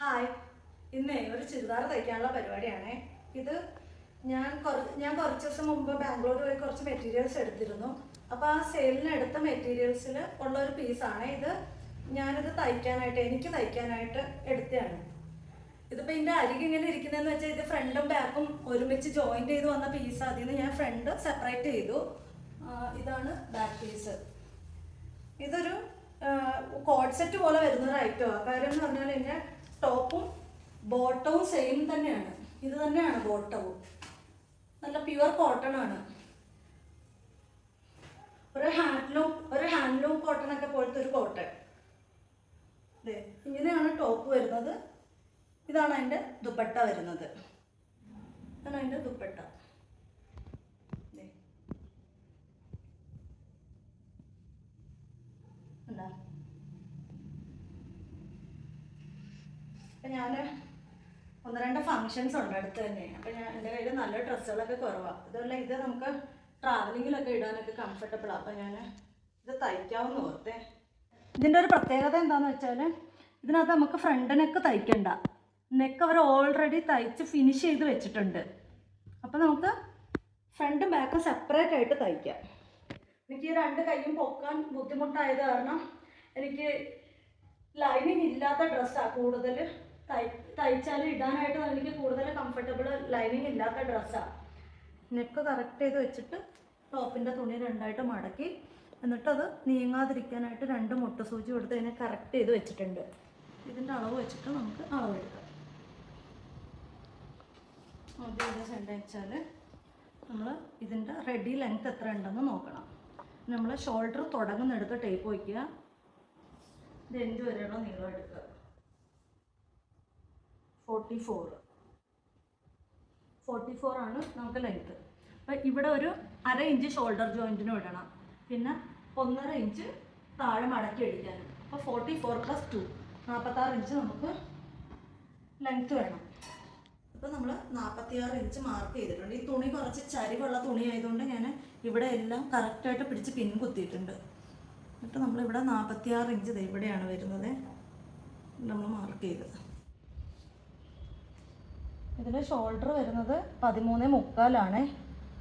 Hi. ഇന്നേ ഒരു ചുരിദാർ തയ്ക്കാനുള്ള പരിപാടിയാണേ. ഇത് ഞാൻ കുറ- ഞാൻ കുറച്ച് ദിവസം മുമ്പ് ബാംഗ്ലൂർ പോയി കുറച്ച് മെറ്റീരിയൽസ് എടുത്തിരുന്നു. അപ്പോൾ ആ സെയിലിന് എടുത്ത മെറ്റീരിയൽസിൽ ഉള്ള ഒരു പീസാണ് ഇത് ഞാനിത് തയ്ക്കാനായിട്ട് എനിക്ക് തയ്ക്കാനായിട്ട് എടുത്തതാണ്. ഇതിപ്പോൾ ഇതിന്റെ അരികെ ഇങ്ങനെ ഇരിക്കുന്നതെന്ന് വെച്ചാൽ ഇത് ഫ്രണ്ടും ബാക്കും ഒരുമിച്ച് ജോയിന്റ് ചെയ്ത് വന്ന പീസ് അതിൽ നിന്ന് ഞാൻ ഫ്രണ്ട് സെപ്പറേറ്റ് ചെയ്തു. ഇതാണ് ബാക്ക് പീസ് ഇതൊരു കോഡ് സെറ്റ് പോലെ വരുന്നൊരു ഐറ്റമാണ് കാര്യം എന്ന് പറഞ്ഞാൽ ഇതിന്റെ ടോപ്പും ബോട്ടവും സെയിം തന്നെയാണ്. ഇത് തന്നെയാണ് ബോട്ടവും. നല്ല പ്യുവർ കോട്ടൺ ആണ്. ഒരു ഹാൻഡ്ലൂം ഒരു ഹാൻഡ്ലൂം കോട്ടൺ ഒക്കെ പോലത്തെ ഒരു കോട്ടൺ അതെ ഇങ്ങനെയാണ് ടോപ്പ് വരുന്നത്. ഇതാണ് അതിന്റെ ദുപ്പട്ട വരുന്നത്. ഇതാണ് അതിന്റെ ദുപ്പട്ട ദേ. എന്താ അപ്പം ഞാൻ ഒന്ന് രണ്ട് ഫങ്ഷൻസ് ഉണ്ട് അടുത്ത് തന്നെ. അപ്പം ഞാൻ എന്റെ കയ്യിൽ നല്ല ഡ്രസ്സുകളൊക്കെ കുറവാണ് അതുപോലെ ഇത് നമുക്ക് ട്രാവലിങ്ങിലൊക്കെ ഇടാനൊക്കെ കംഫർട്ടബിളാണ് അപ്പം ഞാൻ ഇത് തയ്ക്കാവുന്ന ഓർത്തേ. ഇതിന്റെ ഒരു പ്രത്യേകത എന്താണെന്ന് വെച്ചാൽ ഇതിനകത്ത് നമുക്ക് ഫ്രണ്ട് തയ്ക്കണ്ട. നെക്ക് അവർ ഓൾറെഡി തയ്ച്ച് ഫിനിഷ് ചെയ്ത് വെച്ചിട്ടുണ്ട്. അപ്പോൾ നമുക്ക് ഫ്രണ്ടും ബാക്കും സെപ്പറേറ്റ് ആയിട്ട് തയ്ക്കാം. എനിക്ക് ഈ രണ്ട് കൈയും പൊക്കാൻ ബുദ്ധിമുട്ടായത് കാരണം എനിക്ക് ലൈനിങ് ഇല്ലാത്ത ഡ്രസ്സാണ് കൂടുതൽ തയ്ച്ചാൽ ഇടാനായിട്ട് എനിക്ക് കൂടുതൽ കംഫർട്ടബിൾ ലൈനിങ് ഇല്ലാത്ത ഡ്രസ്സാണ് നെക്ക് കറക്റ്റ് ചെയ്ത് വെച്ചിട്ട് ടോപ്പിന്റെ തുണി രണ്ടായിട്ട് മടക്കി. എന്നിട്ടത് നീങ്ങാതിരിക്കാനായിട്ട് രണ്ട് മുട്ട സൂചി കൊടുത്ത് അതിനെ കറക്റ്റ് ചെയ്ത് വെച്ചിട്ടുണ്ട്. ഇതിന്റെ അളവ് വെച്ചിട്ട് നമുക്ക് അളവെടുക്കാം ആദ്യം എന്താ ചെയ്യേണ്ടത് വെച്ചാൽ നമ്മൾ ഇതിന്റെ റെഡി ലെങ്ത് എത്ര ഉണ്ടെന്ന് നോക്കണം. നമ്മൾ ഷോൾഡർ തുടങ്ങുന്നെടുത്ത് ടേപ്പ് വയ്ക്കുക. ഇത് എന്ത് വരെയുള്ള നീളം എടുക്കുക. ഫോർട്ടി ഫോർ ഫോർട്ടി ഫോർ ആണ് നമുക്ക് ലെങ്ത്ത് അപ്പം ഇവിടെ ഒരു അര ഇഞ്ച് ഷോൾഡർ ജോയിന്റിനും ഇടണം പിന്നെ ഒന്നര ഇഞ്ച് താഴെ മടക്കി അടിക്കാനും. അപ്പോൾ ഫോർട്ടി ഫോർ പ്ലസ് ടു നാൽപ്പത്താറ് ഇഞ്ച് നമുക്ക് ലെങ്ത്ത് വേണം. അപ്പോൾ നമ്മൾ നാൽപ്പത്തിയാറ് ഇഞ്ച് മാർക്ക് ചെയ്തിട്ടുണ്ട്. ഈ തുണി കുറച്ച് ചരിവുള്ള തുണി ആയതുകൊണ്ട് ഞാൻ ഇവിടെ എല്ലാം കറക്റ്റായിട്ട് പിടിച്ച് പിൻ കുത്തിയിട്ടുണ്ട്. എന്നിട്ട് നമ്മളിവിടെ നാൽപ്പത്തിയാറ് ഇഞ്ച് ഇവിടെയാണ് വരുന്നത്. നമ്മൾ മാർക്ക് ചെയ്തത്. ഇതിൽ ഷോൾഡർ വരുന്നത് പതിമൂന്ന് മുക്കാലാണ്.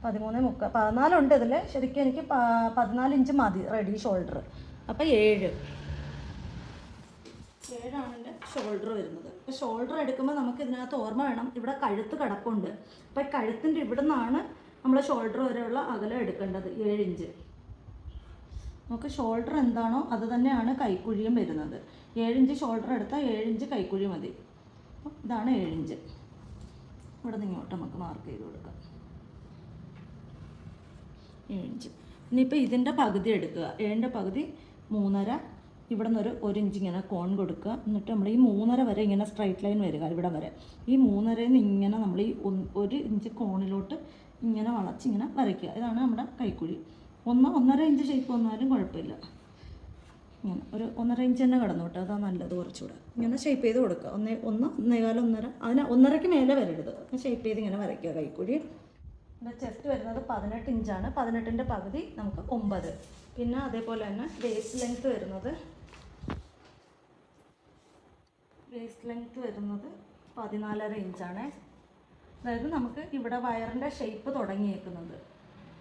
പതിമൂന്ന് മുക്കാൽ പതിനാലുണ്ട് ഇതിൽ ശരിക്കും എനിക്ക് പതിനാല് ഇഞ്ച് മതി റെഡി ഷോൾഡർ അപ്പോൾ ഏഴ്. ഏഴാണ് എന്റെ ഷോൾഡർ വരുന്നത്. അപ്പോൾ ഷോൾഡർ എടുക്കുമ്പോൾ നമുക്ക് ഇതിനകത്ത് ഓർമ്മ വേണം. ഇവിടെ കഴുത്ത് കിടപ്പുണ്ട്. അപ്പോൾ കഴുത്തിന്റെ ഇവിടെ നിന്നാണ് നമ്മൾ ഷോൾഡർ വരെയുള്ള അകലം എടുക്കേണ്ടത് ഏഴ് ഇഞ്ച്. നമുക്ക് ഷോൾഡർ എന്താണോ അത് തന്നെയാണ് കൈക്കുഴിയും വരുന്നത്. ഏഴിഞ്ച് ഷോൾഡർ എടുത്താൽ ഏഴിഞ്ച് കൈക്കുഴി മതി. ഇതാണ് ഏഴിഞ്ച് ഇവിടെ നിന്ന് ഇങ്ങോട്ട് നമുക്ക് മാർക്ക് ചെയ്ത് കൊടുക്കാം. ഏഴിഞ്ച് ഇനിയിപ്പോൾ ഇതിന്റെ പകുതി എടുക്കുക. ഏഴിന്റെ പകുതി മൂന്നര. ഇവിടെ നിന്നൊരു ഒരു ഇഞ്ച് ഇങ്ങനെ കോൺ കൊടുക്കുക. എന്നിട്ട് നമ്മൾ ഈ മൂന്നര വരെ ഇങ്ങനെ സ്ട്രൈറ്റ് ലൈൻ വരിക ഇവിടെ വരെ. ഈ മൂന്നരയിൽ നിന്ന് ഇങ്ങനെ നമ്മൾ ഈ ഒരു ഇഞ്ച് കോണിലോട്ട് ഇങ്ങനെ വളച്ച് ഇങ്ങനെ വരയ്ക്കുക. ഇതാണ് നമ്മുടെ കൈക്കുഴി. ഒന്ന് ഒന്നര ഇഞ്ച് ഷേപ്പ് വന്നാലും കുഴപ്പമില്ല. ഇങ്ങനെ ഒരു ഒന്നര ഇഞ്ച് തന്നെ കിടന്നോട്ടെ അതാ നല്ലത് കുറച്ചുകൂടെ. ഇങ്ങനെ ഷേപ്പ് ചെയ്ത് കൊടുക്കുക. ഒന്ന് ഒന്ന് ഒന്നേകാലം ഒന്നര. അതിന് ഒന്നരയ്ക്ക് മേലെ വരരുത്. ഷേപ്പ് ചെയ്ത് ഇങ്ങനെ വരയ്ക്കുക കൈക്കുഴി എന്റെ ചെസ്റ്റ് വരുന്നത് പതിനെട്ട് ഇഞ്ചാണ് പതിനെട്ടിന്റെ പകുതി നമുക്ക് ഒമ്പത്. പിന്നെ അതേപോലെ തന്നെ വേസ്റ്റ് ലെങ്ത്ത് വരുന്നത് വേസ്റ്റ് ലെങ്ത്ത് വരുന്നത് പതിനാലര ഇഞ്ചാണ് അതായത് നമുക്ക് ഇവിടെ വയറിന്റെ ഷേപ്പ് തുടങ്ങിയേക്കുന്നത്.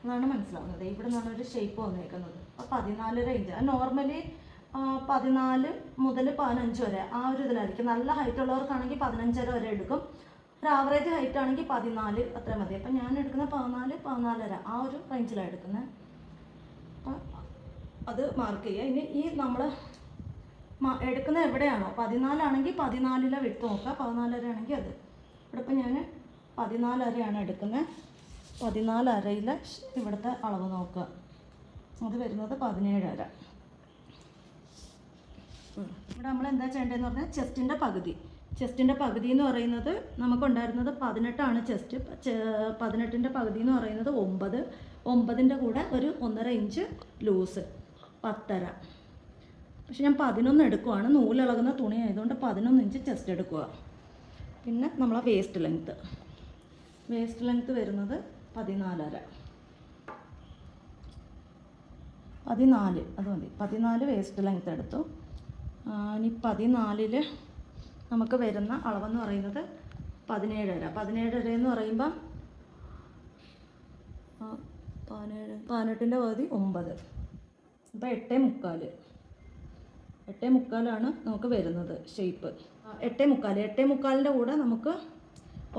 എന്നാണ് മനസ്സിലാവുന്നത്. ഇവിടെ നിന്നാണ് ഒരു ഷേപ്പ് വന്നേക്കുന്നത്. അപ്പോൾ പതിനാലര ഇഞ്ച് നോർമലി പതിനാല് മുതൽ പതിനഞ്ച് വരെ ആ ഒരു ഇതിലായിരിക്കും. നല്ല ഹൈറ്റ് ഉള്ളവർക്കാണെങ്കിൽ പതിനഞ്ചര വരെ എടുക്കും. ഒരു ആവറേജ് ഹൈറ്റ് ആണെങ്കിൽ പതിനാല് അത്ര മതി. അപ്പം ഞാൻ എടുക്കുന്ന പതിനാല് പതിനാലര ആ ഒരു റേഞ്ചിലാണ് എടുക്കുന്നത് അത് മാർക്ക് ചെയ്യുക. ഇനി ഈ നമ്മൾ എടുക്കുന്നത് എവിടെയാണോ? പതിനാലാണെങ്കിൽ പതിനാലിലെ വിട്ട് നോക്കുക. പതിനാലര ആണെങ്കിൽ അത്. ഇവിടെ ഇപ്പം ഞാൻ പതിനാലരയാണ് എടുക്കുന്നത് പതിനാലരയിലെ ഇവിടുത്തെ അളവ് നോക്കുക. അത് വരുന്നത് പതിനേഴര. ഇവിടെ നമ്മൾ എന്താ ചെയ്യേണ്ടതെന്ന് പറഞ്ഞാൽ ചെസ്റ്റിന്റെ പകുതി. ചെസ്റ്റിന്റെ പകുതി എന്ന് പറയുന്നത് നമുക്കുണ്ടായിരുന്നത് പതിനെട്ടാണ് ചെസ്റ്റ്. പതിനെട്ടിന്റെ പകുതി എന്ന് പറയുന്നത് ഒമ്പത്. ഒമ്പതിന്റെ കൂടെ ഒരു ഒന്നര ഇഞ്ച് ലൂസ്. പത്തര. പക്ഷെ ഞാൻ പതിനൊന്ന് എടുക്കുവാണ്. നൂലിളകുന്ന തുണി ആയതുകൊണ്ട് പതിനൊന്ന് ഇഞ്ച് ചെസ്റ്റ് എടുക്കുക. പിന്നെ നമ്മളെ വേസ്റ്റ് ലെങ്ത്ത്. വേസ്റ്റ് ലെങ്ത്ത് വരുന്നത് പതിനാലര. പതിനാല്. അത് മതി. പതിനാല് വേസ്റ്റ് ലെങ്ത്ത് എടുത്തു. ഇനി പതിനാലിൽ നമുക്ക് വരുന്ന അളവെന്ന് പറയുന്നത് പതിനേഴര പതിനേഴര എന്ന് പറയുമ്പം പതിനേഴ് പതിനെട്ടിന്റെ പകുതി ഒമ്പത്. അപ്പോൾ എട്ടേ മുക്കാൽ എട്ടേ മുക്കാലാണ് നമുക്ക് വരുന്നത് ഷേപ്പ് എട്ടേ മുക്കാൽ എട്ടേ മുക്കാലിന്റെ കൂടെ നമുക്ക്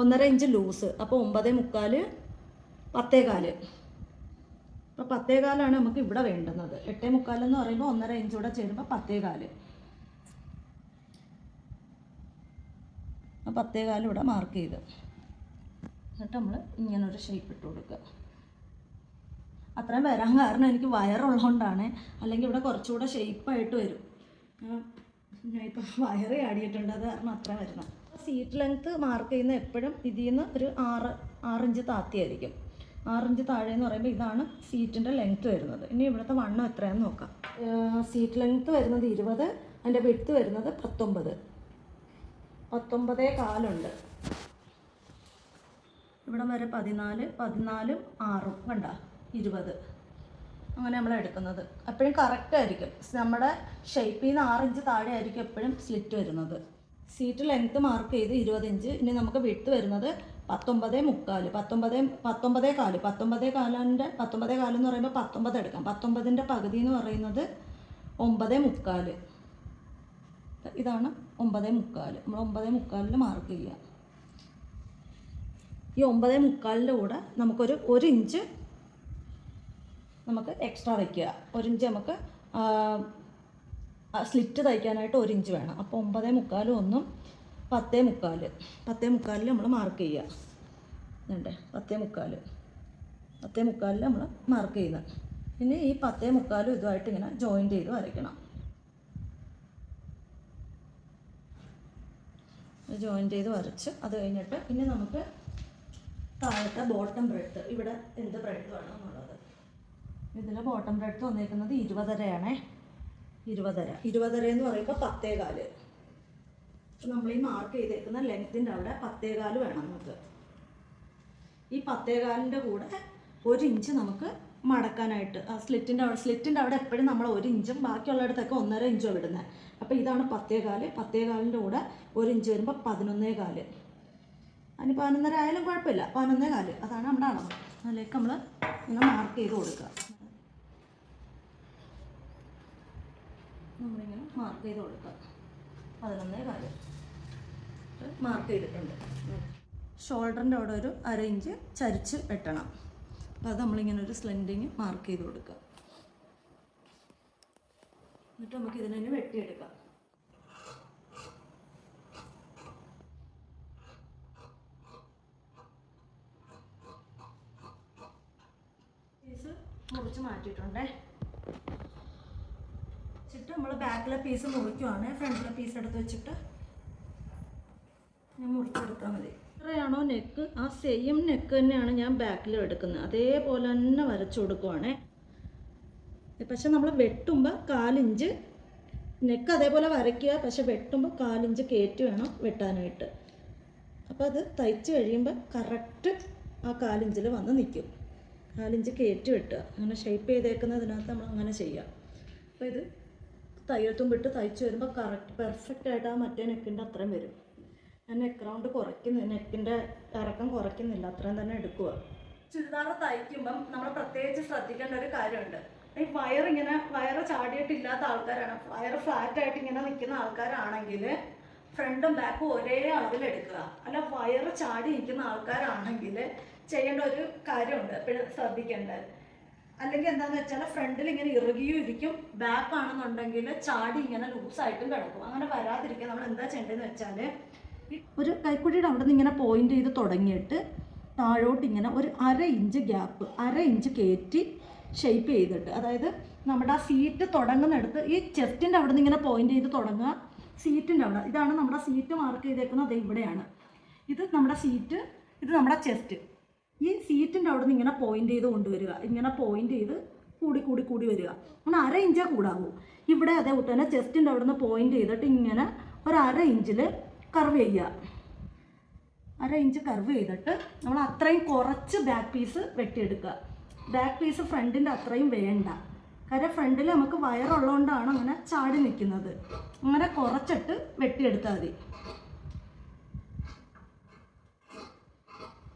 ഒന്നര ഇഞ്ച് ലൂസ് അപ്പോൾ ഒമ്പതേ മുക്കാൽ പത്തേകാൽ അപ്പോൾ പത്തേകാലാണ് നമുക്ക് ഇവിടെ വേണ്ടുന്നത്. എട്ടേ മുക്കാലെന്ന് പറയുമ്പോൾ ഒന്നര ഇഞ്ച് കൂടെ ചേരുമ്പോൾ പത്തേകാൽ ആ പത്തേകാൽ ഇവിടെ മാർക്ക് ചെയ്ത്. എന്നിട്ട് നമ്മൾ ഇങ്ങനൊരു ഷേപ്പ് ഇട്ട് കൊടുക്കുക. അത്രയും വരാൻ കാരണം എനിക്ക് വയറുള്ളതുകൊണ്ടാണ്. അല്ലെങ്കിൽ ഇവിടെ കുറച്ചുകൂടെ ഷേപ്പായിട്ട് വരും. ഇപ്പം വയറ് ആടിയിട്ടുണ്ട് അത് കാരണം അത്ര വരുന്നത്. സീറ്റ് ലെങ്ത്ത് മാർക്ക് ചെയ്യുന്ന എപ്പോഴും ഇതിൽ നിന്ന് ഒരു ആറ് ആറിഞ്ച് താത്തിയായിരിക്കും. ആറിഞ്ച് താഴെ എന്ന് പറയുമ്പോൾ ഇതാണ് സീറ്റിന്റെ ലെങ്ത്ത് വരുന്നത്. ഇനി ഇവിടുത്തെ വണ്ണം എത്രയാണെന്ന് നോക്കാം. സീറ്റ് ലെങ്ത്ത് വരുന്നത് ഇരുപത് അതിന്റെ വിട്ത്ത് വരുന്നത് പത്തൊമ്പത്. പത്തൊമ്പതേ കാലുണ്ട്. ഇവിടെ വരെ പതിനാല് പതിനാലും ആറും കണ്ട? ഇരുപത്. അങ്ങനെ നമ്മൾ എടുക്കുന്നത്. എപ്പോഴും കറക്റ്റ് ആയിരിക്കും. നമ്മുടെ ഷേപ്പിൽ നിന്ന് ആറ് ഇഞ്ച് താഴെ ആയിരിക്കും എപ്പോഴും സ്ലിറ്റ് വരുന്നത്. സീറ്റ് ലെങ്ത്ത് മാർക്ക് ചെയ്ത് ഇരുപത് ഇഞ്ച്. ഇനി നമുക്ക് വിട്ട് വരുന്നത് പത്തൊമ്പതേ മുക്കാൽ. പത്തൊമ്പതേ പത്തൊമ്പതേ കാൽ. പത്തൊമ്പതേ കാലിന്റെ പത്തൊമ്പതേ കാലെന്ന് പറയുമ്പോൾ പത്തൊമ്പത് എടുക്കാം. പത്തൊമ്പതിന്റെ പകുതി എന്ന് പറയുന്നത് ഒമ്പതേ മുക്കാൽ. ഇതാണ് ഒമ്പതേ മുക്കാൽ. നമ്മൾ ഒമ്പതേ മുക്കാലിൽ മാർക്ക് ചെയ്യുക. ഈ ഒമ്പതേ മുക്കാലിന്റെ കൂടെ നമുക്കൊരു ഒരു ഇഞ്ച് നമുക്ക് എക്സ്ട്രാ വയ്ക്കുക ഒരു ഇഞ്ച് നമുക്ക് സ്ലിറ്റ് തയ്ക്കാനായിട്ട് ഒരു ഇഞ്ച് വേണം. അപ്പോൾ ഒമ്പതേ മുക്കാലും ഒന്നും പത്തേ മുക്കാൽ പത്തേ മുക്കാലിൽ നമ്മൾ മാർക്ക് ചെയ്യുക. വേണ്ടേ പത്തേ മുക്കാൽ പത്തേ മുക്കാലിൽ നമ്മൾ മാർക്ക് ചെയ്യുന്നത് പിന്നെ ഈ പത്തേ മുക്കാലും ഇതുമായിട്ട് ഇങ്ങനെ ജോയിന്റ് ചെയ്ത് വരയ്ക്കണം. ജോയിൻ ചെയ്ത് വരച്ച് അത് കഴിഞ്ഞിട്ട് ഇനി നമുക്ക് താഴത്തെ ബോട്ടം ബ്രെഡ് ഇവിടെ എന്ത് ബ്രെഡ് വേണം എന്നുള്ളത് ഇതിൽ ബോട്ടം ബ്രെഡ് വന്നിരിക്കുന്നത് ഇരുപതരയാണേ. ഇരുപതര. ഇരുപതര എന്ന് പറയുമ്പോൾ പത്തേകാൽ നമ്മൾ ഈ മാർക്ക് ചെയ്തേക്കുന്ന ലെങ്ത്തിന്റെ അവിടെ പത്തേകാൽ വേണം നമുക്ക്. ഈ പത്തേകാലിന്റെ കൂടെ ഒരു ഇഞ്ച് നമുക്ക് മടക്കാനായിട്ട്. ആ സ്ലിറ്റിന്റെ അവിടെ സ്ലിറ്റിന്റെ അവിടെ എപ്പോഴും നമ്മൾ ഒരു ഇഞ്ചും ബാക്കിയുള്ളിടത്തൊക്കെ ഒന്നര ഇഞ്ചോ വിടുന്നത് അപ്പോൾ ഇതാണ് പത്തേകാൽ. പത്തേകാലിന്റെ കൂടെ ഒരു ഇഞ്ച് വരുമ്പോൾ പതിനൊന്നേ കാൽ അതിന് പതിനൊന്നര ആയാലും കുഴപ്പമില്ല. പതിനൊന്നേ കാൽ അതാണ് നമ്മുടെ അളവ്. അതിലേക്ക് നമ്മൾ ഇങ്ങനെ മാർക്ക് ചെയ്ത് കൊടുക്കുക. നമ്മളിങ്ങനെ മാർക്ക് ചെയ്ത് കൊടുക്കുക. പതിനൊന്നേ കാൽ മാർക്ക് ചെയ്തിട്ടുണ്ട് ഷോൾഡറിന്റെ അവിടെ ഒരു അര ഇഞ്ച് ചരിച്ച് വെട്ടണം. അപ്പോൾ അത് നമ്മളിങ്ങനെ ഒരു സ്ലെൻഡിങ് മാർക്ക് ചെയ്ത് കൊടുക്കുക. എന്നിട്ട് നമുക്ക് ഇതിനെ വെട്ടിയെടുക്കാം. പീസ് മുറിച്ച് മാറ്റിയിട്ടുണ്ടേ. വെച്ചിട്ട് നമ്മൾ ബാക്കിലെ പീസ് മുറിക്കുവാണ്. ഫ്രണ്ടിലെ പീസ് എടുത്ത് വെച്ചിട്ട് ഞാൻ മുറിച്ചെടുത്താൽ മതി. എത്രയാണോ നെക്ക് ആ സെയിം നെക്ക് തന്നെയാണ് ഞാൻ ബാക്കിലും എടുക്കുന്നത്. അതേപോലെ തന്നെ വരച്ചു കൊടുക്കുവാണേ. പക്ഷെ നമ്മൾ വെട്ടുമ്പോൾ കാലിഞ്ച് നെക്ക് അതേപോലെ വരയ്ക്കുക പക്ഷെ വെട്ടുമ്പോൾ കാലിഞ്ച് കയറ്റി വേണം വെട്ടാനായിട്ട്. അപ്പോൾ അത് തയ്ച്ച് കഴിയുമ്പോൾ കറക്റ്റ് ആ കാലിഞ്ചിൽ വന്ന് നിൽക്കും കാലിഞ്ച് കയറ്റി വെട്ടുക. അങ്ങനെ ഷേപ്പ് ചെയ്തേക്കുന്നതിനകത്ത് നമ്മൾ അങ്ങനെ ചെയ്യാം. അപ്പോൾ ഇത് തയ്യൽത്തും വിട്ട് തയ്ച്ച് വരുമ്പോൾ കറക്റ്റ് പെർഫെക്റ്റ് ആയിട്ട് ആ മറ്റേ നെക്കിന്റെ അത്രയും വരും. ഞാൻ നെക്ക് റൗണ്ട് കുറയ്ക്കുന്നു നെക്കിന്റെ ഇറക്കം കുറയ്ക്കുന്നില്ല അത്രയും തന്നെ എടുക്കുക. ചുരിദാർ തയ്ക്കുമ്പം നമ്മൾ പ്രത്യേകിച്ച് ശ്രദ്ധിക്കേണ്ട ഒരു കാര്യമുണ്ട്. ഈ വയർ ഇങ്ങനെ വയറ് ചാടിയിട്ടില്ലാത്ത ആൾക്കാരാണ്. വയർ ഫ്ലാറ്റ് ആയിട്ട് ഇങ്ങനെ നിൽക്കുന്ന ആൾക്കാരാണെങ്കിൽ ഫ്രണ്ടും ബാക്കും ഒരേ അളവിൽ എടുക്കുക. അല്ല വയർ ചാടി നിൽക്കുന്ന ആൾക്കാരാണെങ്കിൽ ചെയ്യേണ്ട ഒരു കാര്യമുണ്ട്. എപ്പോഴും ശ്രദ്ധിക്കേണ്ടത് അല്ലെങ്കിൽ എന്താന്ന് വെച്ചാൽ ഫ്രണ്ടിൽ ഇങ്ങനെ ഇറുകിയും ഇരിക്കും ബാക്ക് ആണെന്നുണ്ടെങ്കിൽ ചാടി ഇങ്ങനെ ലൂസായിട്ടും കിടക്കും. അങ്ങനെ വരാതിരിക്കാൻ നമ്മൾ എന്താ ചെയ്യേണ്ടതെന്ന് വെച്ചാൽ ഒരു കൈക്കുഴിയുടെ അവിടെ നിന്ന് ഇങ്ങനെ പോയിന്റ് ചെയ്ത് തുടങ്ങിയിട്ട് താഴോട്ട് ഇങ്ങനെ ഒരു അര ഇഞ്ച് ഗ്യാപ്പ് അര ഇഞ്ച് കയറ്റി ഷേപ്പ് ചെയ്തിട്ട്. അതായത് നമ്മുടെ ആ സീറ്റ് തുടങ്ങുന്നിടത്ത് ഈ ചെസ്റ്റിന്റെ അവിടെ നിന്ന് ഇങ്ങനെ പോയിന്റ് ചെയ്ത് തുടങ്ങുക. സീറ്റിന്റെ അവിടെ. ഇതാണ് നമ്മുടെ സീറ്റ് മാർക്ക് ചെയ്തേക്കുന്നത്. അത് ഇവിടെയാണ്. ഇത് നമ്മുടെ സീറ്റ് ഇത് നമ്മുടെ ചെസ്റ്റ് ഈ സീറ്റിന്റെ അവിടെ നിന്ന് ഇങ്ങനെ പോയിന്റ് ചെയ്ത് കൊണ്ടുവരിക. ഇങ്ങനെ പോയിന്റ് ചെയ്ത് കൂടി കൂടി കൂടി വരിക. അങ്ങനെ അര ഇഞ്ചേ കൂടാവൂ. ഇവിടെ അതേ കൂട്ട് തന്നെ ചെസ്റ്റിന്റെ അവിടെ നിന്ന് പോയിന്റ് ചെയ്തിട്ട് ഇങ്ങനെ ഒരു അര ഇഞ്ചിൽ കർവ് ചെയ്യുക. അര ഇഞ്ച് കർവ് ചെയ്തിട്ട് നമ്മൾ അത്രയും കുറച്ച് ബാക്ക് പീസ് വെട്ടിയെടുക്കുക. ബാക്ക് പീസ് ഫ്രണ്ടിന്റെ അത്രയും വേണ്ട. കാര്യം ഫ്രണ്ടിൽ നമുക്ക് വയറുള്ളതുകൊണ്ടാണ് അങ്ങനെ ചാടി നിൽക്കുന്നത് അങ്ങനെ കുറച്ചിട്ട് വെട്ടിയെടുത്താൽ മതി.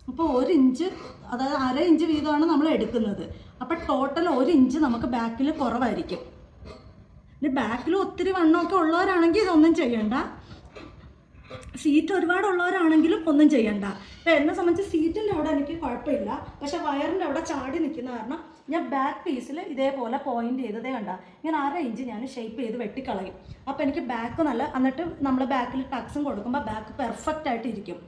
അപ്പോൾ ഒരു ഇഞ്ച് അതായത് അര ഇഞ്ച് വീതമാണ് നമ്മൾ എടുക്കുന്നത്. അപ്പോൾ ടോട്ടൽ ഒരു ഇഞ്ച് നമുക്ക് ബാക്കിൽ കുറവായിരിക്കും. ഇനി ബാക്കിൽ ഒത്തിരി വണ്ണമൊക്കെ ഉള്ളവരാണെങ്കിൽ ഇതൊന്നും ചെയ്യണ്ട. സീറ്റ് ഒരുപാടുള്ളവരാണെങ്കിലും ഒന്നും ചെയ്യണ്ട. അപ്പൊ എന്നെ സംബന്ധിച്ച് സീറ്റിന്റെ അവിടെ എനിക്ക് കുഴപ്പമില്ല. പക്ഷെ വയറിന്റെ അവിടെ ചാടി നിൽക്കുന്ന കാരണം ഞാൻ ബാക്ക് പീസിൽ ഇതേപോലെ പോയിന്റ് ചെയ്തതേ കണ്ട. ഇങ്ങനെ അര ഇഞ്ച് ഞാൻ ഷേപ്പ് ചെയ്ത് വെട്ടിക്കളയും. അപ്പോൾ എനിക്ക് ബാക്ക് നല്ല എന്നിട്ട് നമ്മൾ ബാക്കിൽ ടക്സും കൊടുക്കുമ്പോൾ ബാക്ക് പെർഫെക്റ്റ് ആയിട്ട് ഇരിക്കും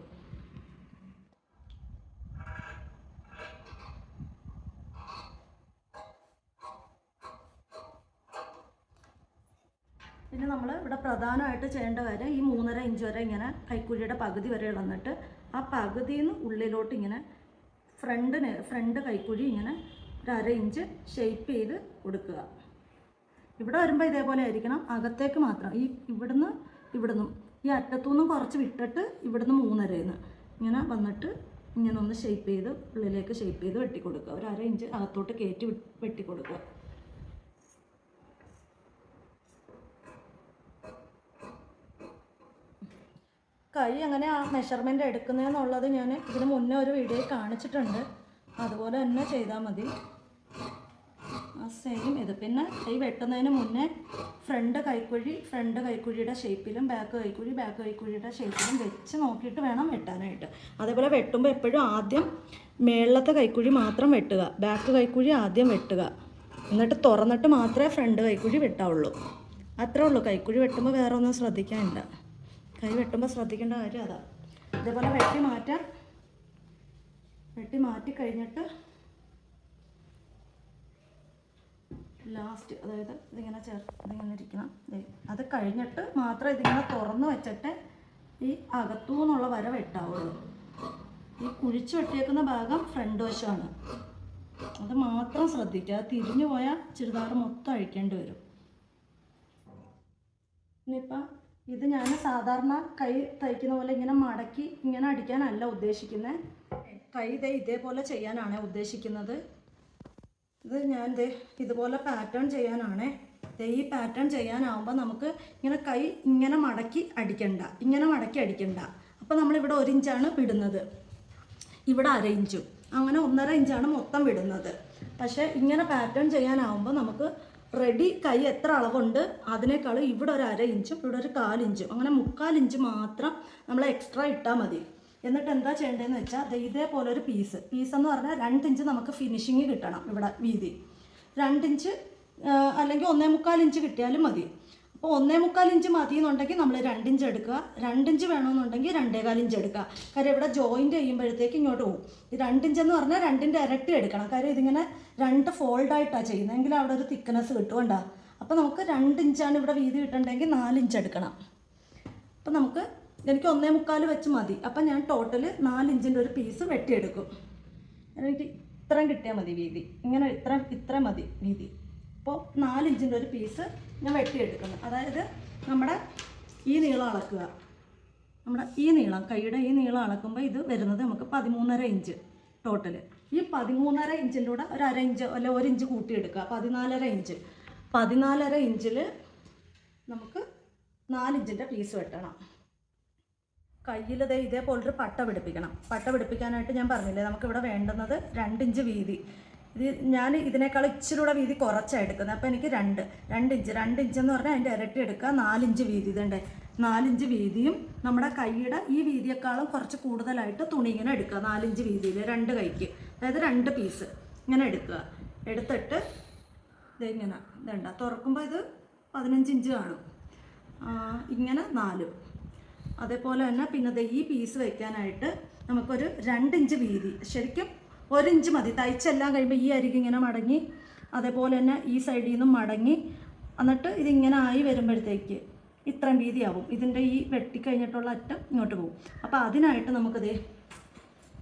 പിന്നെ നമ്മൾ ഇവിടെ പ്രധാനമായിട്ട് ചെയ്യേണ്ട കാര്യം ഈ മൂന്നര ഇഞ്ച് വരെ ഇങ്ങനെ കൈക്കുഴിയുടെ പകുതി വരെ ഇളന്നിട്ട് ആ പകുതിയിൽ നിന്ന് ഉള്ളിലോട്ട് ഇങ്ങനെ ഫ്രണ്ടിന് ഫ്രണ്ട് കൈക്കുഴി ഇങ്ങനെ ഒരു അര ഇഞ്ച് ഷെയ്പ്പ് ചെയ്ത് കൊടുക്കുക. ഇവിടെ വരുമ്പോൾ ഇതേപോലെ ആയിരിക്കണം. അകത്തേക്ക് മാത്രം. ഈ ഇവിടുന്ന് ഇവിടുന്ന് ഈ അറ്റത്തുനിന്നും കുറച്ച് വിട്ടിട്ട് ഇവിടുന്ന് മൂന്നരയിൽ ഇങ്ങനെ വന്നിട്ട് ഇങ്ങനെ ഒന്ന് ഷേപ്പ് ചെയ്ത് ഉള്ളിലേക്ക് ഷേപ്പ് ചെയ്ത് വെട്ടിക്കൊടുക്കുക. ഒരു അര ഇഞ്ച് അകത്തോട്ട് കയറ്റി വെട്ടിക്കൊടുക്കുക. കൈ അങ്ങനെ ആ മെഷർമെന്റ് എടുക്കുന്നതെന്നുള്ളത് ഞാൻ ഇതിന് മുന്നേ ഒരു വീഡിയോയിൽ കാണിച്ചിട്ടുണ്ട്. അതുപോലെ തന്നെ ചെയ്താൽ മതി. ആ സെയിം ഇത്. പിന്നെ കൈ വെട്ടുന്നതിന് മുന്നേ ഫ്രണ്ട് കൈക്കുഴി ഫ്രണ്ട് കൈക്കുഴിയുടെ ഷേപ്പിലും ബാക്ക് കൈക്കുഴി ബാക്ക് കൈക്കുഴിയുടെ ഷേപ്പിലും വെച്ച് നോക്കിയിട്ട് വേണം വെട്ടാനായിട്ട്. അതേപോലെ വെട്ടുമ്പോൾ എപ്പോഴും ആദ്യം മേളത്തെ കൈക്കുഴി മാത്രം വെട്ടുക. ബാക്ക് കൈക്കുഴി ആദ്യം വെട്ടുക. എന്നിട്ട് തുറന്നിട്ട് മാത്രമേ ഫ്രണ്ട് കൈക്കുഴി വെട്ടാവുള്ളൂ. അത്രേ ഉള്ളൂ. കൈക്കുഴി വെട്ടുമ്പോൾ വേറെ ഒന്നും ശ്രദ്ധിക്കാനില്ല. കൈ വെട്ടുമ്പോൾ ശ്രദ്ധിക്കേണ്ട കാര്യം അതാ. ഇതേപോലെ വെട്ടി മാറ്റാം. വെട്ടി മാറ്റി കഴിഞ്ഞിട്ട് ലാസ്റ്റ് അതായത് ഇതിങ്ങനെ ചേർ ഇതിങ്ങനെ ഇരിക്കണം. അത് കഴിഞ്ഞിട്ട് മാത്രം ഇതിങ്ങനെ തുറന്ന് വെച്ചിട്ട് ഈ അകത്തു നിന്നുള്ള വര വെട്ടാവുള്ളൂ. ഈ കുഴിച്ച് വെട്ടിയേക്കുന്ന ഭാഗം ഫ്രണ്ട് വശമാണ്. അത് മാത്രം ശ്രദ്ധിക്കുക. തിരിഞ്ഞു പോയാൽ ചുരിദാർ മൊത്തം അഴിക്കേണ്ടി വരും. ഇനിയിപ്പം ഇത് ഞാൻ സാധാരണ കൈ തയ്ക്കുന്ന പോലെ ഇങ്ങനെ മടക്കി ഇങ്ങനെ അടിക്കാനല്ല ഉദ്ദേശിക്കുന്നത് കൈ ഇതേ ഇതേപോലെ ചെയ്യാനാണ് ഉദ്ദേശിക്കുന്നത്. ഇത് ഞാൻ ദേ ഇതുപോലെ പാറ്റേൺ ചെയ്യാനാണ്. ഈ പാറ്റേൺ ചെയ്യാനാവുമ്പോൾ നമുക്ക് ഇങ്ങനെ കൈ ഇങ്ങനെ മടക്കി അടിക്കണ്ട. ഇങ്ങനെ മടക്കി അടിക്കണ്ട. അപ്പോൾ നമ്മളിവിടെ ഒരു ഇഞ്ചാണ് വിടുന്നത്. ഇവിടെ അര ഇഞ്ചും. അങ്ങനെ ഒന്നര ഇഞ്ചാണ് മൊത്തം വിടുന്നത്. പക്ഷേ ഇങ്ങനെ പാറ്റേൺ ചെയ്യാനാവുമ്പോൾ നമുക്ക് റെഡി കൈ എത്ര അളവുണ്ട് അതിനേക്കാളും ഇവിടെ ഒരു അര ഇഞ്ചും ഇവിടെ ഒരു കാലിഞ്ചും അങ്ങനെ മുക്കാൽ ഇഞ്ച് മാത്രം നമ്മൾ എക്സ്ട്രാ ഇട്ടാൽ മതി. എന്നിട്ട് എന്താ ചെയ്യേണ്ടതെന്ന് വെച്ചാൽ ദേ ഇതേപോലെ ഒരു പീസ് പീസ് എന്ന് പറഞ്ഞാൽ രണ്ട് ഇഞ്ച് നമുക്ക് ഫിനിഷിങ് കിട്ടണം ഇവിടെ വീതി. രണ്ടിഞ്ച് അല്ലെങ്കിൽ ഒന്നേ മുക്കാൽ ഇഞ്ച് കിട്ടിയാലും മതി. അപ്പോൾ ഒന്നേ മുക്കാൽ ഇഞ്ച് മതി എന്നുണ്ടെങ്കിൽ നമ്മൾ രണ്ടിഞ്ച് എടുക്കുക. രണ്ടിഞ്ച് വേണമെന്നുണ്ടെങ്കിൽ രണ്ടേകാൽ ഇഞ്ച് എടുക്കുക. കാര്യം ഇവിടെ ജോയിന്റ് ചെയ്യുമ്പോഴത്തേക്ക് ഇങ്ങോട്ട് പോകും ഈ രണ്ടിഞ്ച് എന്ന് പറഞ്ഞാൽ രണ്ടിന്റെ ഇരട്ടി എടുക്കണം. കാര്യം ഇതിങ്ങനെ രണ്ട് ഫോൾഡായിട്ടാണ് ചെയ്യുന്നത്. എങ്കിൽ അവിടെ ഒരു തിക്നെസ് കിട്ടുകൊണ്ടാ അപ്പോൾ നമുക്ക് രണ്ടിഞ്ചാണ് ഇവിടെ വീതി കിട്ടണ്ടെങ്കിൽ നാലിഞ്ച് എടുക്കണം. അപ്പം നമുക്ക് എനിക്ക് ഒന്നേ മുക്കാൽ വെച്ച് മതി. അപ്പം ഞാൻ ടോട്ടൽ നാലിഞ്ചിന്റെ ഒരു പീസ് വെട്ടിയെടുക്കും. എനിക്ക് ഇത്രയും കിട്ടിയാൽ മതി വീതി. ഇങ്ങനെ ഇത്ര ഇത്ര മതി വീതി. അപ്പോൾ നാലിഞ്ചിന്റെ ഒരു പീസ് ഞാൻ വെട്ടിയെടുക്കുന്നു. അതായത് നമ്മുടെ ഈ നീളം അളക്കുക. നമ്മുടെ ഈ നീളം കൈയുടെ ഈ നീളം അളക്കുമ്പോൾ ഇത് വരുന്നത് നമുക്ക് പതിമൂന്നര ഇഞ്ച് ടോട്ടൽ ഈ പതിമൂന്നര ഇഞ്ചിന്റെ കൂടെ ഒരു അര ഇഞ്ച് അല്ലെ ഒരു ഇഞ്ച് കൂട്ടിയെടുക്കുക. പതിനാലര ഇഞ്ച്. പതിനാലര ഇഞ്ചിൽ നമുക്ക് നാലിഞ്ചിന്റെ പീസ് വെട്ടണം. കയ്യിൽ ദേ ഇതേപോലൊരു പട്ട പിടിപ്പിക്കണം. പട്ട പിടിപ്പിക്കാനായിട്ട് ഞാൻ പറഞ്ഞില്ലേ നമുക്കിവിടെ വേണ്ടുന്നത് രണ്ടിഞ്ച് വീതി. ഇത് ഞാൻ ഇതിനേക്കാൾ ഇച്ചിരി കൂടെ വീതി കുറച്ചാണ് എടുക്കുന്നത്. അപ്പോൾ എനിക്ക് രണ്ട് രണ്ട് ഇഞ്ച് രണ്ട് ഇഞ്ച് എന്ന് പറഞ്ഞാൽ അതിന്റെ ഇരട്ടി എടുക്കുക. നാലിഞ്ച് വീതി ഇതുണ്ട് നാലിഞ്ച് വീതിയും നമ്മുടെ കൈയുടെ ഈ വീതിയേക്കാളും കുറച്ച് കൂടുതലായിട്ട് തുണി ഇങ്ങനെ എടുക്കുക. നാലിഞ്ച് വീതിയിൽ രണ്ട് കൈക്ക്. അതായത് രണ്ട് പീസ് ഇങ്ങനെ എടുക്കുക. എടുത്തിട്ട് ഇതിങ്ങനെ ഇതുണ്ട. തുറക്കുമ്പോൾ ഇത് പതിനഞ്ച് ഇഞ്ച് കാണും. ഇങ്ങനെ നാലും. അതേപോലെ തന്നെ പിന്നെ ഈ പീസ് വയ്ക്കാനായിട്ട് നമുക്കൊരു രണ്ട് ഇഞ്ച് വീതി. ശരിക്കും ഒരു ഇഞ്ച് മതി. തയ്ച്ചെല്ലാം കഴിയുമ്പോൾ ഈ അരികെ ഇങ്ങനെ മടങ്ങി അതേപോലെ തന്നെ ഈ സൈഡിൽ നിന്നും മടങ്ങി എന്നിട്ട് ഇതിങ്ങനെ ആയി വരുമ്പോഴത്തേക്ക് ഇത്രയും വീതിയാവും. ഇതിന്റെ ഈ വെട്ടിക്കഴിഞ്ഞിട്ടുള്ള അറ്റം ഇങ്ങോട്ട് പോകും. അപ്പോൾ അതിനായിട്ട് നമുക്കത്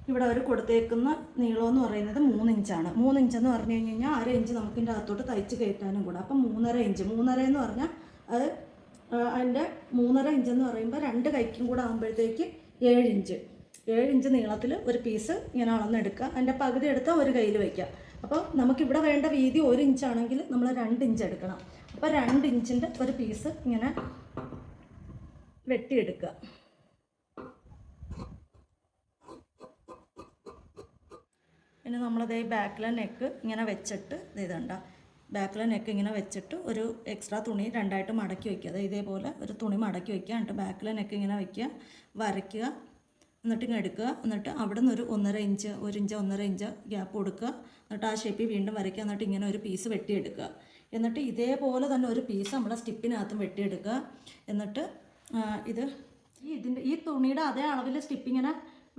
ഇവിടെ അവർ കൊടുത്തേക്കുന്ന നീളം എന്ന് പറയുന്നത് മൂന്ന് ഇഞ്ചാണ്. മൂന്ന് ഇഞ്ച് എന്ന് പറഞ്ഞു കഴിഞ്ഞ് കഴിഞ്ഞാൽ അര ഇഞ്ച് നമുക്ക് ഇതിന്റെ അകത്തോട്ട് തയ്ച്ച് കയറ്റാനും കൂടെ. അപ്പം മൂന്നര ഇഞ്ച്. മൂന്നര എന്ന് പറഞ്ഞാൽ അത് അതിന്റെ മൂന്നര ഇഞ്ച് എന്ന് പറയുമ്പോൾ രണ്ട് കൈക്കും കൂടെ ആകുമ്പോഴത്തേക്ക് ഏഴ് ഇഞ്ച്. ഏഴ് ഇഞ്ച് നീളത്തിൽ ഒരു പീസ് ഇങ്ങനെ അളന്നെടുക്കുക. അതിന്റെ പകുതി എടുത്താൽ ഒരു കയ്യിൽ വയ്ക്കുക. അപ്പോൾ നമുക്കിവിടെ വേണ്ട വീതി ഒരു ഇഞ്ചാണെങ്കിൽ നമ്മൾ രണ്ട് ഇഞ്ച് എടുക്കണം. അപ്പോൾ രണ്ട് ഇഞ്ചിന്റെ ഒരു പീസ് ഇങ്ങനെ വെട്ടിയെടുക്കുക. പിന്നെ നമ്മളതേ ബാക്കിലെ നെക്ക് ഇങ്ങനെ വെച്ചിട്ട് ഇത് ഇതുണ്ട. ബാക്കിലെ നെക്ക് ഇങ്ങനെ വെച്ചിട്ട് ഒരു എക്സ്ട്രാ തുണി രണ്ടായിട്ട് മടക്കി വയ്ക്കുക. അതായത് ഇതേപോലെ ഒരു തുണി മടക്കി വയ്ക്കുക. എന്നിട്ട് ബാക്കിലെ നെക്ക് ഇങ്ങനെ വയ്ക്കുക. വരയ്ക്കുക. എന്നിട്ട് ഇങ്ങനെ എടുക്കുക എന്നിട്ട് അവിടെ നിന്ന് ഒരു ഒന്നര ഇഞ്ച് ഒരു ഇഞ്ച് ഒന്നര ഇഞ്ച് ഗ്യാപ്പ് കൊടുക്കുക. എന്നിട്ട് ആ ഷേപ്പിൽ വീണ്ടും വരയ്ക്കുക. എന്നിട്ട് ഇങ്ങനെ ഒരു പീസ് വെട്ടിയെടുക്കുക. എന്നിട്ട് ഇതേപോലെ തന്നെ ഒരു പീസ് നമ്മളെ സ്റ്റിപ്പിനകത്തും വെട്ടിയെടുക്കുക. എന്നിട്ട് ഇത് ഈ ഇതിന്റെ ഈ തുണിയുടെ അതേ അളവിൽ സ്റ്റിപ്പിങ്ങനെ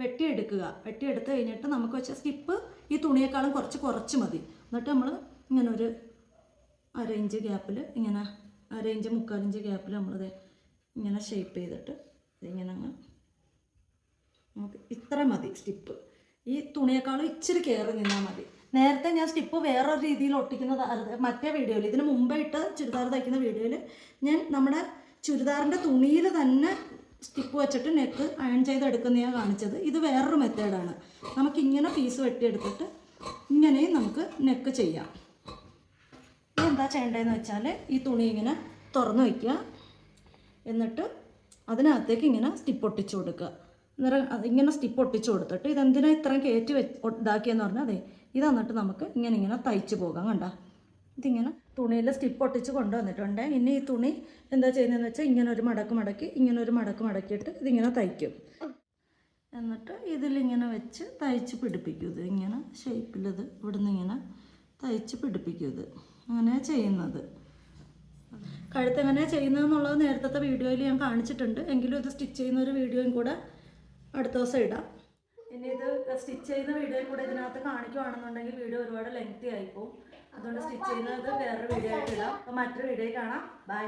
വെട്ടിയെടുക്കുക. വെട്ടിയെടുത്ത് കഴിഞ്ഞിട്ട് നമുക്ക് വെച്ച സ്റ്റിപ്പ് ഈ തുണിയേക്കാളും കുറച്ച് കുറച്ച് മതി. എന്നിട്ട് നമ്മൾ ഇങ്ങനെ ഒരു അര ഇഞ്ച് ഗ്യാപ്പിൽ ഇങ്ങനെ അര ഇഞ്ച് മുക്കാലിഞ്ച് ഗ്യാപ്പിൽ നമ്മളിത് ഇങ്ങനെ ഷേപ്പ് ചെയ്തിട്ട് ഇതിങ്ങനെ അങ്ങ് നമുക്ക് ഇത്ര മതി സ്റ്റിപ്പ് ഈ തുണിയേക്കാളും ഇച്ചിരി കയറി നിന്നാൽ മതി. നേരത്തെ ഞാൻ സ്റ്റിപ്പ് വേറൊരു രീതിയിൽ ഒട്ടിക്കുന്നത് മറ്റേ വീഡിയോയിൽ ഇതിന് മുമ്പേ ഇട്ട് ചുരിദാർ തയ്ക്കുന്ന വീഡിയോയിൽ ഞാൻ നമ്മുടെ ചുരിദാറിന്റെ തുണിയിൽ തന്നെ സ്റ്റിപ്പ് വെച്ചിട്ട് നെക്ക് അയൺ ചെയ്തെടുക്കുന്ന ഞാൻ കാണിച്ചത്. ഇത് വേറൊരു മെത്തേഡാണ് നമുക്കിങ്ങനെ പീസ് വെട്ടിയെടുത്തിട്ട് ഇങ്ങനെയും നമുക്ക് നെക്ക് ചെയ്യാം. എന്താ ചെയ്യേണ്ടതെന്ന് വെച്ചാൽ ഈ തുണി ഇങ്ങനെ തുറന്നു വയ്ക്കുക എന്നിട്ട് അതിനകത്തേക്ക് ഇങ്ങനെ സ്റ്റിപ്പ് ഒട്ടിച്ചു കൊടുക്കുക. അന്നേരം സ്റ്റിപ്പ് ഒട്ടിച്ചു കൊടുത്തിട്ട് ഇതെന്തിനാ ഇത്രയും കയറ്റി വെച്ച് ഇതാക്കിയെന്ന് പറഞ്ഞാൽ അതെ ഇത് എന്നിട്ട് നമുക്ക് ഇങ്ങനെ ഇങ്ങനെ തയ്ച്ച് പോകാം കണ്ട. ഇതിങ്ങനെ തുണിയിൽ സ്റ്റിപ്പ് ഒട്ടിച്ച് കൊണ്ടുവന്നിട്ടുണ്ട്. ഇനി ഈ തുണി എന്താ ചെയ്യുന്നതെന്ന് വെച്ചാൽ ഇങ്ങനെ ഒരു മടക്ക് മടക്കി ഇങ്ങനെ ഒരു മടക്ക് മടക്കിയിട്ട് ഇതിങ്ങനെ തയ്ക്കും. എന്നിട്ട് ഇതിലിങ്ങനെ വെച്ച് തയ്ച്ച് പിടിപ്പിക്കും ഇത്. ഇങ്ങനെ ഷേപ്പിലത് ഇവിടുന്ന് ഇങ്ങനെ തയ്ച്ച് പിടിപ്പിക്കും ഇത്. അങ്ങനെയാണ് ചെയ്യുന്നത്. കഴുത്ത് എങ്ങനെയാണ് ചെയ്യുന്നതെന്നുള്ളത് നേരത്തെ വീഡിയോയിൽ ഞാൻ കാണിച്ചിട്ടുണ്ട്. എങ്കിലും ഇത് സ്റ്റിച്ച് ചെയ്യുന്ന ഒരു വീഡിയോയും കൂടെ അടുത്ത ദിവസം ഇടാം. ഇനി ഇത് സ്റ്റിച്ച് ചെയ്യുന്ന വീഡിയോയിൽ കൂടെ ഇതിനകത്ത് കാണിക്കുവാണെന്നുണ്ടെങ്കിൽ വീഡിയോ ഒരുപാട് ലെങ്തി ആയിപ്പോവും അതുകൊണ്ട് സ്റ്റിച്ച് ചെയ്യുന്നത് വേറൊരു വീഡിയോ ആയിട്ട് ഇടാം. അപ്പോൾ മറ്റൊരു വീഡിയോ കാണാം. ബൈ